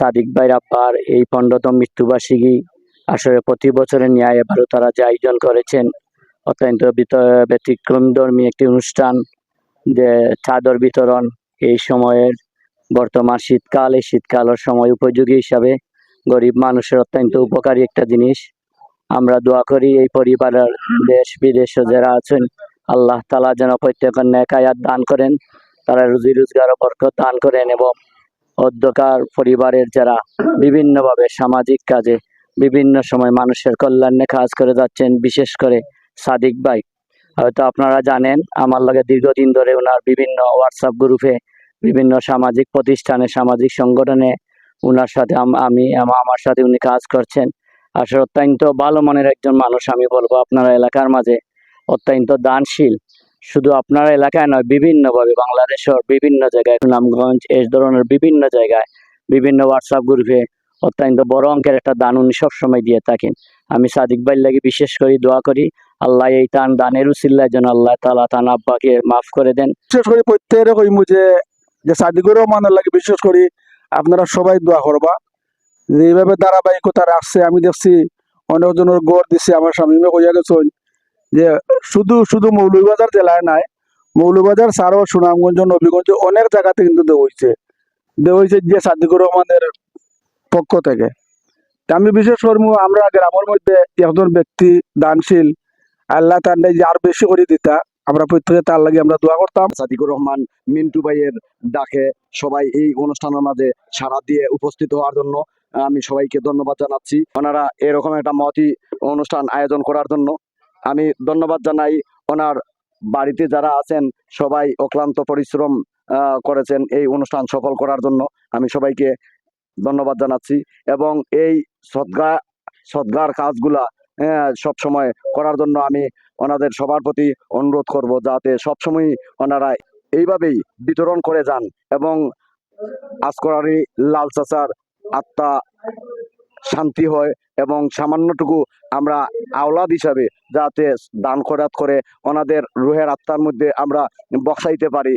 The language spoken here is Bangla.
সাদিক আব্বার এই পনেরোতম মৃত্যুবার্ষিকী আসলে প্রতি বছরের ন্যায় এবারও তারা যে আয়োজন করেছেন, অত্যন্ত ব্যতিক্রম ধর্মী একটি অনুষ্ঠান, যে চাদর বিতরণ, এই সময়ের বর্তমান শীতকাল, এই শীতকালের সময় উপযোগী হিসাবে গরিব মানুষের অত্যন্ত উপকারী একটা জিনিস। আমরা দোয়া করি এই পরিবারের দেশ, বিদেশে যারা আছেন, আল্লাহ তালা যেন প্রত্যেকের নেকায়াত দান করেন, তারা রুজি রোজগার বরকত দান করেন এবং অধ্যকার পরিবারের যারা বিভিন্নভাবে সামাজিক কাজে বিভিন্ন সময় মানুষের কল্যাণে কাজ করে যাচ্ছেন, বিশেষ করে সাদিক ভাই। হয়তো আপনারা জানেন, আমার লাগে দীর্ঘদিন ধরে ওনার বিভিন্ন হোয়াটসঅ্যাপ গ্রুপে বিভিন্ন সামাজিক প্রতিষ্ঠানে, সামাজিক সংগঠনে ওনার সাথে আম- আমি, আমা- আমার সাথে উনি কাজ করছেন। আসলে অত্যন্ত ভালো মনের একজন মানুষ আমি বলব আপনারা এলাকার মাঝে। অত্যন্ত দানশীল। শুধু আপনার এলাকায় নয়, বিভিন্নভাবে বাংলাদেশের বিভিন্ন জায়গায়, সুনামগঞ্জ এই ধরনের বিভিন্ন জায়গায়, বিভিন্ন হোয়াটসঅ্যাপ গ্রুপে অত্যন্ত বড় অঙ্কের একটা দান উনি সবসময় দিয়ে থাকেন। আমি সাদিক ভাইয়ের লাগে বিশেষ করে দোয়া করি, আল্লাহ এই টান দানের উসিল্লার যেন আল্লাহ তালা তান আব্বাকে মাফ করে দেন। বিশেষ করে প্রত্যেকের যে যে সাদিকুর রহমানের লাগে বিশেষ করে আপনারা সবাই দোয়া করবা। যে এইভাবে ধারাবাহিকতা রাখছে আমি দেখছি অনেকজনের গড় দিছে, আমার স্বামী কইয়া গেছেন যে শুধু শুধু মৌলভীবাজার জেলায় নাই, মৌলভীবাজার ছাড়াও সুনামগঞ্জ, নবীগঞ্জ অনেক জায়গাতে কিন্তু দেওয়া হয়েছে। দেওয়া হয়েছে যে সাদিকুর রহমানের পক্ষ থেকে। আমি বিশেষ করব, আমরা গ্রামের মধ্যে একজন ব্যক্তি দানশীল, আল্লাহ তার যে আর বেশি করে দিতা, আমরা প্রত্যেকে তার লাগে আমরা দোয়া করতাম। সাদিকুর রহমান মিন্টু ভাইয়ের ডাকে সবাই এই অনুষ্ঠানের মাঝে সাড়া দিয়ে উপস্থিত হওয়ার জন্য, আমি সবাইকে ধন্যবাদ জানাচ্ছি। ওনারা এরকম একটা মহতি অনুষ্ঠান আয়োজন করার জন্য আমি ধন্যবাদ জানাই ওনার বাড়িতে যারা আছেন, সবাই অক্লান্ত পরিশ্রম করেছেন এই অনুষ্ঠান সফল করার জন্য। আমি সবাইকে ধন্যবাদ জানাচ্ছি এবং এই সদ্গা, সদ্গার কাজগুলা সব সময় করার জন্য আমি ওনাদের সবার প্রতি অনুরোধ করব যাতে সবসময় ওনারা এইভাবেই বিতরণ করে যান এবং আসকরারি লাল চাচার আত্মা শান্তি হয় এবং সামান্যটুকু আমরা আওলাদ হিসাবে যাতে দান খরাত করে ওনাদের রুহের আত্মার মধ্যে আমরা বসাইতে পারি।